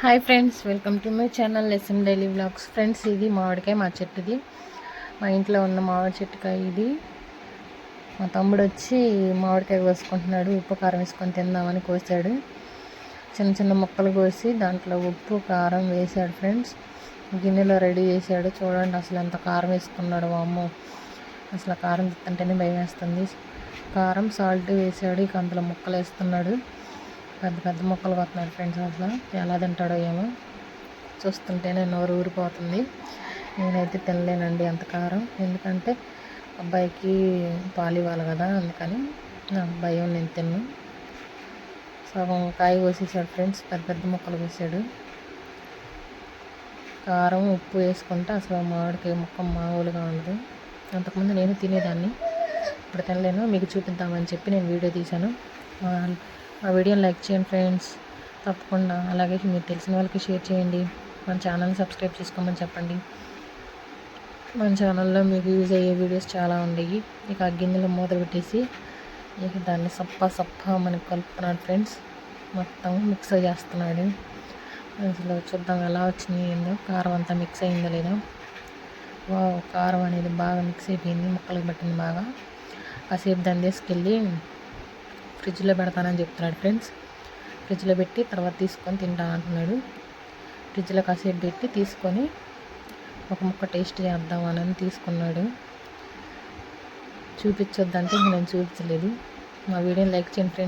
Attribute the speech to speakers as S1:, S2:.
S1: Hi friends welcome to my channel lesson daily blogs friends ఇది మామిడికాయ మా చెట్టుది. మా ఇంట్లో ఉన్న మామిడి చెట్టుకాయ ఇది. మా తమ్ముడు వచ్చి మామిడికాయ కోసుకుంటున్నాడు ఉప్పు కారం వేసుకొని తిందామని కోసాడు. చిన్న చిన్న ముక్కలు కోసి దాంట్లో ఉప్పు కారం వేసాడు ఫ్రెండ్స్ గిన్నెలో రెడీ చేశాడు చూడండి అసలు ఎంత కారం వేసుకున్నాడు అమ్మ అసలు కారం తింటేనే భయం వేస్తుంది కారం సాల్ట్ వేసాడు ఇక అందులో ముక్కలు వేస్తున్నాడు. పెద్ద పెద్ద మొక్కలు కొత్తున్నాడు ఫ్రెండ్స్ అసలు. ఎలా తింటాడో ఏమో చూస్తుంటేనే నోరు ఊరిపోతుంది. నేనైతే తినలేనండి అంత కారం. ఎందుకంటే అబ్బాయికి పాలు ఇవ్వాలి కదా అందుకని నాకు భయం నేను తిన్ను. సగం కాయ కోసేసాడు ఫ్రెండ్స్ పెద్ద పెద్ద మొక్కలు కోసాడు. కారం ఉప్పు వేసుకుంటే అసలు మామిడికాయ ముక్క మామూలుగా ఉండదు. అంతకుముందు నేను తినేదాన్ని ఇప్పుడు తినలేను. మీకు చూపిద్దామని చెప్పి నేను వీడియో తీశాను. మా వీడియోని లైక్ చేయండి ఫ్రెండ్స్. తప్పకుండా. అలాగే మీరు తెలిసిన వాళ్ళకి షేర్ చేయండి. మన ఛానల్ని సబ్స్క్రైబ్ చేసుకోమని చెప్పండి. మన ఛానల్లో మీకు యూజ్ అయ్యే వీడియోస్ చాలా ఉండేవి ఇక ఆ గిన్నెలో మూత పెట్టేసి ఇక దాన్ని సప్ప సప్ప మనకి కలుపుతున్నాడు ఫ్రెండ్స్. మొత్తం మిక్స్ చేస్తున్నాడు. అసలు చూద్దాం ఎలా వచ్చింది ఏందో. కారం అంతా మిక్స్ అయిందో లేదో. కారం అనేది బాగా మిక్స్ అయిపోయింది. ముక్కలకు పట్టింది బాగా. కాసేపు దాన్ని తీసుకెళ్ళి ఫ్రిడ్జ్లో పెడతానని చెప్తున్నాడు ఫ్రెండ్స్. ఫ్రిడ్జ్లో పెట్టి తర్వాత తీసుకొని తింటా అంటున్నాడు. ఫ్రిడ్జ్లో కాసేపు పెట్టి తీసుకొని ఒక ముక్క టేస్ట్ చేద్దామని తీసుకున్నాడు. చూపించొద్దంటే నేను చూపించలేదు. మా వీడియోని లైక్ చేయండి ఫ్రెండ్స్.